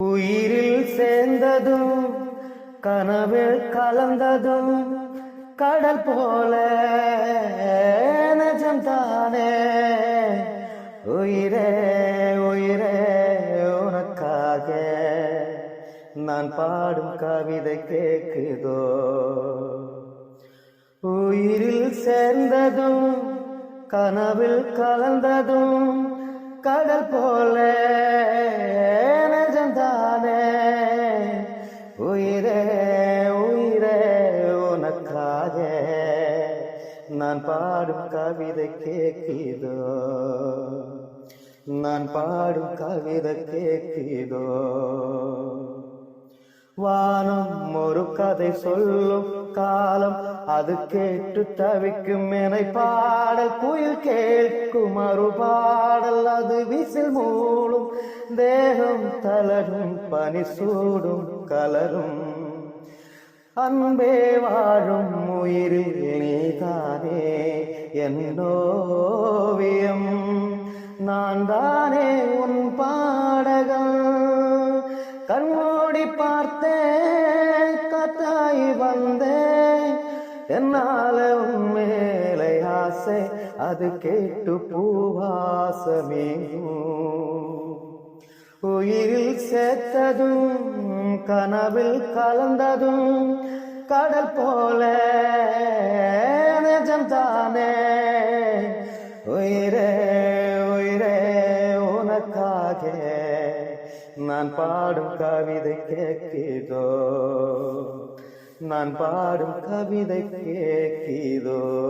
உயிரில் சேர்ந்ததும் கனவில் கலந்ததும் கடல் போல நஜம் தானே உயிரே உயிரே உனக்காக நான் பாடும் கவிதை கேக்குதோ? உயிரில் சேர்ந்ததும் கனவில் கலந்ததும் கடல் போல உயிரே உயிரே உனக்காக. நான் பாடும் கவிதை கேட்கிதோ? நான் பாடும் கவிதை கேட்கிதோ? வானம் ஒரு கதை சொல்லும் காலம். அது கேட்டு தவிக்கும் என பாடல் குயில் கேட்கும் மறுபாடல் அது விசில் மூடும். தேகம் தளரும் பனி சூடும் கலரும். அன்பே வாழும் உயிரில் நீதானே என்னோவியம் நான் தானே உன் பாடகம் கண்மூடி பார்த்தேன் கத்தாய் வந்தேன். என்னால உன் மேலை ஆசை அது கேட்டு பூவாசமேகும். உயிரில் சேர்த்ததும் கனவில் கலந்ததும் கடல் போல நிஜம் தானே உயிரே உயிரே உனக்காக நான் பாடும் கவிதை கேட்கிதோ? நான் பாடும் கவிதை கேட்கிதோ?